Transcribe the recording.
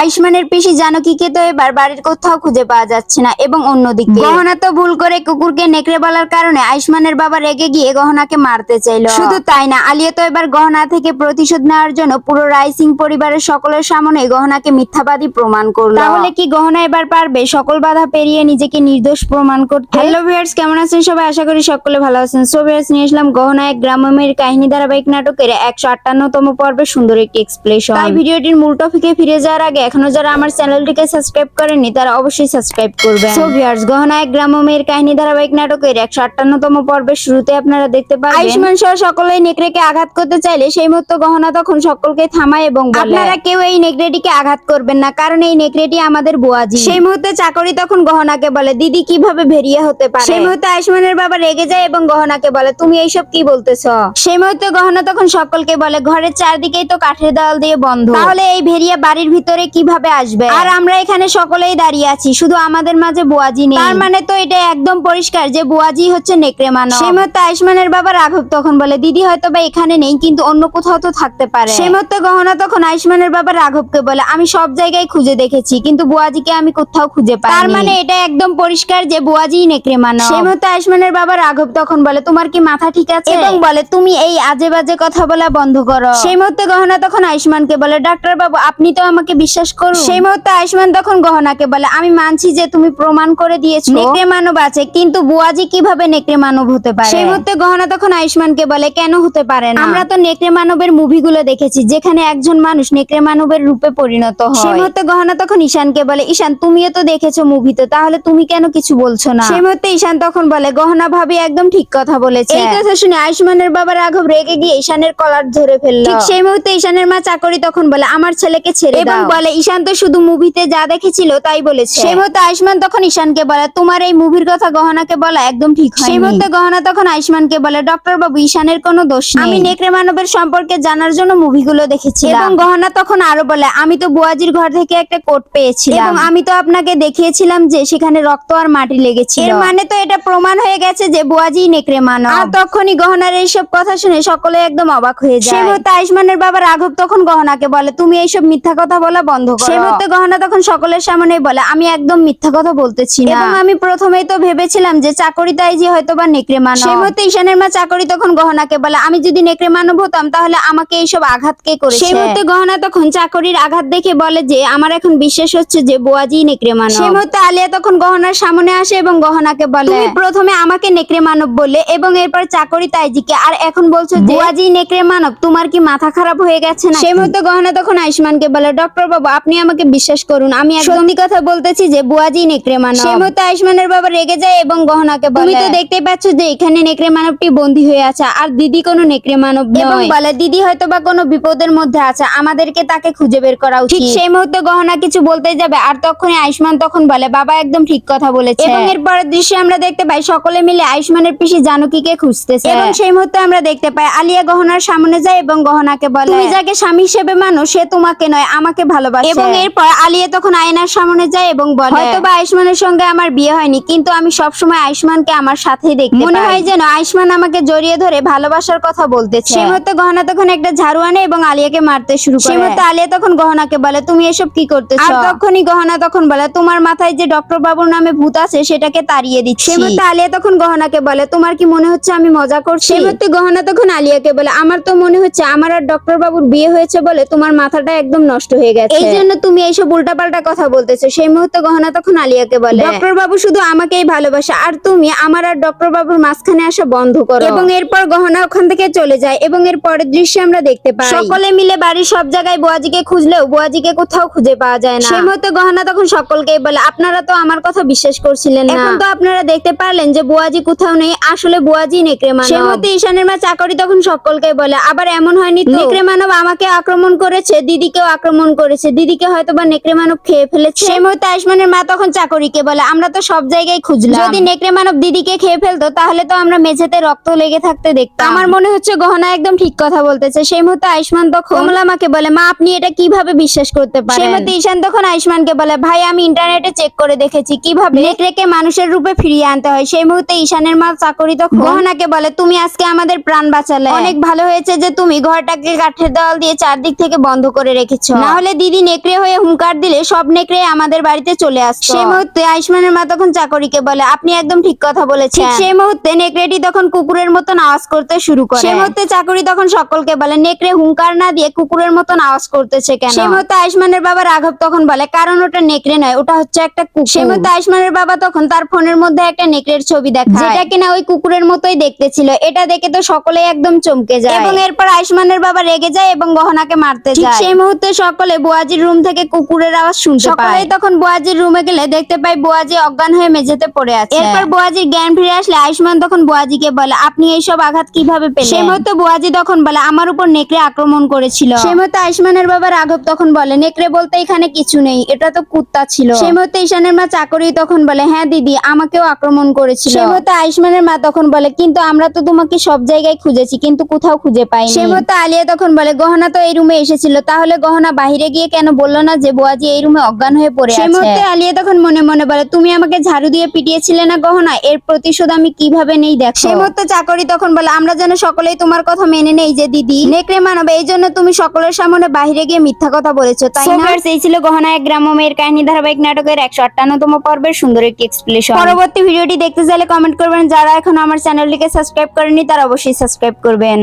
আয়ুষ্মানের পিসি জানকীকে তো এবার বাড়ির কোথাও খুঁজে পাওয়া যাচ্ছে না এবং অন্যদিকে। গহনা তো ভুল করে কুকুরকে নেকড়ে বলার কারণে আয়ুষ্মানের বাবা রেগে গিয়ে গহনাকে মারতে চাইলো। শুধু তাই না আলিয়া তো এবার গহনা থেকে প্রতিশোধ নেওয়ার জন্য পুরো রায় সিং পরিবারের সকলের সামনে গহনাকে মিথ্যাবাদী প্রমাণ করল। তাহলে কি গহনা এবার পারবে? সকল বাধা পেরিয়ে নিজেকে নির্দোষ প্রমাণ করতে? হ্যালো ভিউয়ার্স কেমন আছেন সবাই? আশা করি সকলে ভালো আছেন। সো ভিউয়ার্স নিয়ে আসলাম গহনা এক গ্রামের কাহিনী ধারাবাহিক নাটকের একশো আটান্নতম পর্বে সুন্দর একটি এক্সপ্লেশন তাই ভিডিওটির মূল টপিকে ফিরে যাওয়ার আগে এখনও যারা আমার চ্যানেলটিকে সাবস্ক্রাইব করেননি তারা অবশ্যই সাবস্ক্রাইব করবেন। সো ভিউয়ার্স গহনা এক গ্রামের কাহিনী ধারাবাহিক নাটকের একশো আটান্নতম পর্বের শুরুতে আপনারা দেখতে পাবেন আয়ুষ্মান সহ সকলেই নেকড়েকে আঘাত করতে চাইলে সেই মুহূর্তে গহনা তখন সকলকে থামায় এবং বলে, আপনারা কেউ এই নেকড়েটিকে আঘাত করবেন না কারণ এই নেকড়েটি আমাদের বুয়াজি। সেই মুহূর্তে চাকরি তখন গহনাকে বলে দিদি কীভাবে ভেরিয়ে হতে পারে? সেই মুহূর্তে আয়ুষ্মানের বাবা রেগে যায় এবং গহনাকে বলে তুমি এইসব কি বলতেছ? সেই মুহূর্তে গহনা তখন সকলকে বলে ঘরের চারদিকেই তো কাঠের দেওয়াল দিয়ে বন্ধ। তাহলে এই ভেরিয়া বাড়ির ভিতরে কীভাবে আসবে? আর আমরা এখানে সকলেই দাঁড়িয়ে আছি শুধু আমাদের মাঝে বুয়াজি নেই। তার মানে তো এটা একদম পরিষ্কার যে বুয়াজি হচ্ছে নেকড়ে মানব। সেই মুহূর্তে আয়ুষ্মানের বাবা রাঘব তখন বলে দিদি হয়তো বা এখানে নেই কিন্তু অন্য কোথাও তো থাকতে পারে। সেই মুহূর্তে গহনা তখন আয়ুষ্মানের বাবা রাঘবকে বলে আমি সব জায়গায় খুঁজে দেখেছি কিন্তু বুয়াজিকে আমি কোথাও খুঁজে পাই তার মানে এটা একদম পরিষ্কার যে বুয়াজি নেকড়ে মানব। সেই মুহূর্তে আয়ুষ্মানের বাবা রাঘব তখন বলে তোমার কি মাথা ঠিক আছে? এবং বলে তুমি এই আজে বাজে কথা বলা বন্ধ করো। সেই মুহূর্তে গহনা তখন আয়ুষ্মানকে বলে ডাক্তার বাবু আপনি তো আমাকে বিশ্বাস করুন সেই মুহূর্তে আয়ুষ্মান তখন গহনাকে বলে আমি মানছি যে তুমি প্রমাণ করে দিয়েছ। নেকড়ে মানব আছে কিন্তু বুয়াজি কীভাবে নেকড়ে মানব হতে পারে? সেই মুহূর্তে গহনা তখন আয়ুষ্মানকে বলে কেন হতে পারে না? আমরা তো নেকড়ে মানবের মুভিগুলো দেখেছি যেখানে একজন মানুষ নেকড়ে মানবের রূপে পরিণত হয়। সেই মুহূর্তে গহনা তখন ঈশানকে বলে ঈশান তুমিও তো দেখেছ মুভিতে তাহলে তুমি কেন কিছু বলছো না? সেই মুহূর্তে ঈশান তখন বলে গহনা ভাবি একদম ঠিক কথা বলেছে। এই কথা শুনে আয়ুষ্মানের বাবা রাঘব রেগে গিয়ে ঈশানের কলার ধরে ফেলল। ঠিক সেই মুহূর্তে ঈশানের মা চাকরি তখন বলে আমার ছেলেকে ছেড়ে এবং বলে ঈশান তো শুধু মুভিতে যা দেখেছিল তাই বলেছে। সেই মুহূর্তে আয়ুষ্মান তখন ঈশানকে বলে তোমার এই মুভির কথা গহনাকে বলা একদম ঠিক সেই মুহূর্তে গহনা তখন আয়ুষ্মানকে বলে ডক্টর বাবু ঈশানের কোনো দোষ নেই। আমি নেকড়ে মানবের সম্পর্কে জানার জন্য মুভিগুলো দেখেছিলাম। এবং গহনা তখন আরও বলে আমি তো বুয়াজির ঘর থেকে একটা কোট পেয়েছিলাম। এবং আমি তো আপনাকে দেখিয়েছিলাম যে সেখানে রক্ত আর মাটি লেগেছে এর মানে তো এটা প্রমাণ হয়ে গেছে যে বুয়াজি নেকড়ে মানব। আর তখনই গহনার এইসব কথা শুনে সকলে একদম অবাক হয়ে যায়। সেই মুহূর্তে আয়ুষ্মানের বাবা রাঘব তখন গহনাকে বলে তুমি এইসব মিথ্যা কথা বলা বন্ধ করো। সেই মুহূর্তে গহনা তখন সকলের সামনে বলে আমি একদম মিথ্যা কথা বলতেছি না। এবং আমি প্রথমেই তো ভেবেছিলাম যে চাকরি তাই যে হয়তো বা নেকড়ে মানব সেই মুহূর্তে ঈশানের মা চাকরি তখন গহনাকে বলে আমি যদি নেকড়ে মানব হতাম তাহলে আমাকে এইসব আঘাত কে করেছে? সেই মুহূর্তে গহনা তখন চাকরির আঘাত দেখে বলে যে আমার এখন বিশ্বাস হচ্ছে যে বোয়াজি নেকড়ে মানব সেই মুহূর্তে আলিয়া তখন গহনার সামনে আসে এবং গহনাকে বলে তুমি প্রথমে আমাকে নেকড়ে মানব বলে এবং এরপর চাকরি তাইজিকে আর এখন বলছো যে বুয়াজি নেকড়ে মানব তোমার কি মাথা খারাপ হয়ে গেছে না সেই মুহূর্তে গহনা তখন আয়ুষ্মানকে বলে ডক্টর বাবু আপনি আমাকে বিশ্বাস করুন আমি সত্যি কথা বলতেছি যে বুয়াজি নেকড়ে মানব সেই মুহূর্তে আয়ুষ্মানের বাবা রেগে যায় এবং গহনাকে বলে তুমি তো দেখতেই পাচ্ছ যে এখানে নেকড়ে মানবটি বন্দী হয়ে আছে আর দিদি কোনো নেকড়ে মানব এবং বলে দিদি হয়তো বা কোনো বিপদের মধ্যে আছে আমাদেরকে তাকে খুঁজে বের করা উচিত। ঠিক সেই মুহূর্তে গহনা কিছু বলতে যাবে আর তখনই আয়ুষ্মান তখন বলে বাবা একদম ঠিক কথা বলেছে। এবং এর পরের দৃশ্যে আমরা দেখতে পাই সকলে মিলে আয়ুষ্মানের পিসি জানকীকে খুঁজতেছে। এবং সেই মুহূর্তে আমরা দেখতে পাই আলিয়া গহনার সামনে যায় এবং গহনাকে বলে তুমি যাকে স্বামী হিসেবে মানো সে তোমাকে নয় আমাকে ভালোবাসে। এবং এরপর আলিয়া তখন আয়নার সামনে যায় এবং বলে হয়তো বা আয়ুষ্মানের সঙ্গে আমার বিয়ে হয়নি কিন্তু আমি সবসময় আয়ুষ্মানকে আমার সাথেই দেখতে মনে হয় যেন আয়ুষ্মান আমাকে জড়িয়ে ধরে ভালোবাসার কথা বলতেছে। সেই মুহূর্তে গহনা তখন একটা ঝাড়ু আনে এবং আলিয়াকে মারতে শুরু করে। সেই মুহূর্তে আলিয়া তখন গহনাকে বলে তুমি এসব কি করতেছো? আর তখনই গহনা তখন বলে তোমার মাথায় যে ডক্টর বাবুর নামে ভূত আছে সেটাকে তাড়িয়ে দিচ্ছি। সেই মুহূর্তে আলিয়া তখন গহনাকে বলে তোমার কি মনে হচ্ছে আমি মজা করছি? সেই মুহূর্তে গহনা তখন আলিয়াকে বলে আমার তো মনে হচ্ছে আমার আর ডক্টর বাবুর বিয়ে হয়েছে বলে তোমার মাথাটা একদম নষ্ট হয়ে গেছে। এই জন্য তুমি এইসব উল্টাপাল্টা কথা বলতেছো। সেই মুহূর্তে গহনা তখন আলিয়াকে বলে ডক্টর বাবু শুধু আমাকেই ভালোবাসে আর তুমি আমার আর ডক্টর বাবুর মাঝখানে আসা বন্ধ করো। এবং এরপর গহনা ওখান থেকে চলে যায় এবং এর পরের দৃশ্যে আমরা দেখতে পাই। সকলে মিলে বাড়ির সব জায়গায় বুয়াজিকে খুঁজলেও বুয়াজিকে কোথাও খুঁজে পাওয়া যায় না। সেই মুহূর্তে গহনা তখন সকলকেই বলে আপনারা তো আমার কথা বিশ্বাস করছিলেন না। এখন তো আপনারা দেখতে পারলেন যে বুয়াজি কোথাও নেই আসলে বুয়াজি নেকড়ে মানব সেই মুহূর্তে ঈশানের মা চাকরি তখন সকলকে বলে আবার এমন হয়নি নেকড়ে মানব আমাকে আক্রমণ করেছে দিদিকেও আক্রমণ করেছে। দিদিকে হয়তো বা নেকড়ে মানব খেয়ে ফেলেছে। সেই মুহূর্তে আয়ুষ্মানের মা তখন চাকরিকে বলে আমরা তো সব জায়গায় খুঁজলাম। যদি নেকড়ে মানব দিদিকে খেয়ে ফেলতো তাহলে তো আমরা মেঝেতে রক্ত লেগে থাকতে দেখতাম। আমার মনে হচ্ছে গহনা একদম ঠিক কথা বলতেছে। সেই মুহূর্তে আয়ুষ্মান তখন কমলা মাকে বলে মা আপনি এটা কীভাবে বিশ্বাস করতে পারেন? সেই মুহূর্তে ঈশান তখন আয়ুষ্মানকে বলে ভাই আমি ইন্টারনেটে চেক করে দেখেছি। কীভাবে? নেকড়েকে মানুষের রূপে ফিরিয়ে আনতে হয়। সেই মুহূর্তে ঈশানের মা চাকরি তখন গহনাকে বলে তুমি আজকে আমাদের প্রাণ বাঁচালে। অনেক ভালো হয়েছে যে তুমি ঘরটাকে কাঠের দেওয়াল দিয়ে চারদিক থেকে বন্ধ করে রেখেছো। না হলে দিদি নেকড়ে হয়ে হুঙ্কার দিলে সব নেকড়ে আমাদের বাড়িতে চলে আসতো। সেই মুহূর্তে আয়ুষ্মানের মা তখন চাকরিকে বলে আপনি একদম ঠিক কথা বলেছেন। সেই মুহূর্তে নেকড়েটি তখন কুকুরের মতন আওয়াজ করতে শুরু করে। সেই মুহূর্তে চাকরি তখন সকলকে বলে নেকড়ে হুঙ্কার না দিয়ে কুকুরের মতন আওয়াজ করতেছে কেন? সেই মুহূর্তে আয়ুষ্মানের বাবা রাঘব তখন বলে কারণ ওটা নেকড়ে নয় ওটা হচ্ছে একটা কুকুর। সেই মুহূর্তে আয়ুষ্মানের বাবা তখন তার ফোনের মধ্যে একটা নেকড়ের ছবি দেখায় যেটা কিনা ওই কুকুরের মতোই দেখতে ছিল এটা দেখে তো সকলে একদম চমকে যায়। এবং এরপর আয়ুষ্মানের বাবা রেগে যায় এবং গহনাকে মারতে যায়। সেই মুহূর্তে সকলে বুয়াজির রুম থেকে কুকুরের আওয়াজ শুনতে পায় সকলেই তখন বুয়াজির রুমে গেলে দেখতে পাই বুয়াজি অজ্ঞান হয়ে মেঝেতে পড়ে আছে। এরপর বুয়াজির জ্ঞান ফিরে আসলে আয়ুষ্মান তখন বুয়াজিকে বলে আপনি এইসব আঘাত কীভাবে পেলেন? সেই মুহূর্তে বুয়াজি তখন বলে আমার উপর নেকড়ে আক্রমণ করেছিল। সেই মুহূর্তে আয়ুষ্মানের বাবা রাঘব তখন বলে নেকড়ে বলতে এখানে কিছু নেই এটা তো কুত্তা ছিল। সেই মুহূর্তে ঈশানের মা চাকরি তখন বলে হ্যাঁ দিদি আমাকেও আক্রমণ করেছিল। সেই মুহূর্তে আয়ুষ্মানের মা তখন বলে কিন্তু আমরা তো তোমাকে সব জায়গায় খুঁজেছি কিন্তু কোথাও খুঁজে পাইনি। সেই মুহূর্তে আলিয়া তখন বলে গহনা তো এই রুমে এসেছিল তাহলে গহনা বাইরে গিয়ে কেন বলল না যে বুয়াজি এই রুমে অজ্ঞান হয়ে পড়ে সেই মুহূর্তে আলিয়া তখন মনে মনে বলে তুমি আমাকে ঝাড়ু দিয়ে পিটিয়েছিলে না গহনা? এর প্রতিশোধ আমি কীভাবে নেই দেখ? সেই মুহূর্তে চাকরি তখন বলে আমরা যেন সকলেই তোমার কথা মেনে নেই যে দিদি। নেকড়ে মানবে এই জন্য তুমি সকলের সামনে বাইরে গিয়ে মিথ্যা কথা বলেছ তাই না? এই ছিল গহনা এক গ্রাম্য মেয়ের কাহিনী ধারাবাহিক নাটকের একশো আটান্নতম পর্বের সুন্দর একটি এক্সপ্লেশন পরবর্তী ভিডিওটি দেখতে চাইলে কমেন্ট করবেন। যারা এখন আমার চ্যানেলটিকে সাবস্ক্রাইব করেনি তারা অবশ্যই সাবস্ক্রাইব করবেন।